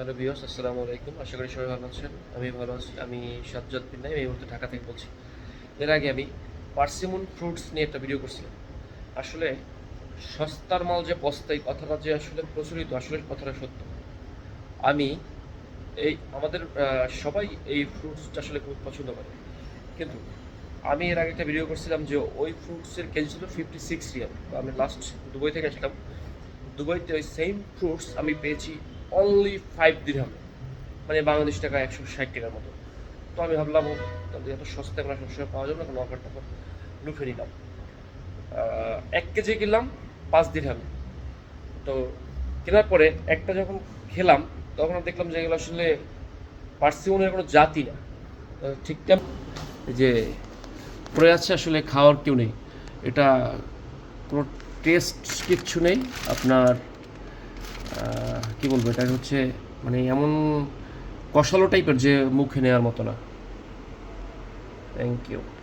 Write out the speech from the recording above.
Hello বিয়স আসসালামু আলাইকুম। আশা করি সবাই ভালো আছেন। আমি ভালো আছি। আমি সাজ্জাদ নাইম, এই মুহূর্তে ঢাকা থেকে বলছি। এর আগে আমি পার্সিমন ফ্রুটস নিয়ে একটা ভিডিও করছিলাম। আসলে সস্তার মাল যে পস্তাই কথাটা যে আসলে প্রচলিত, আসলে কথাটা সত্য। আমি এই আমাদের সবাই এই ফ্রুটসটা আসলে খুব পছন্দ করে। কিন্তু আমি এর আগে একটা ভিডিও করছিলাম যে ওই ফ্রুটসের কেজি ছিল ফিফটি সিক্স রিয়াল আমি লাস্ট দুবাই থেকে আসলাম। দুবাইতে ওই সেম ফ্রুটস আমি পেয়েছি অনলি ফাইভ দিরহাম মানে বাংলাদেশ টাকা একশো ষাট টাকার মতো। তো আমি ভাবলাম এত সস্তা আমরা সবসময় পাওয়া যাবে না কোনো অফার টফার লুফে নিলাম। এক কেজি কিনলাম, পাঁচ দিরহাম তো কেনার পরে একটা যখন খেলাম, তখন দেখলাম যে এগুলো আসলে পার্সিমনের কোনো জাতি না। তো ঠিক তেমন যে পড়ে আছে আসলে খাওয়ার কেউ নেই। এটা কোনো টেস্ট কিচ্ছু নেই। আপনার কি বলব এটা হচ্ছে মানে এমন কষালো টাইপের যে মুখে নেওয়ার মতো না। Thank you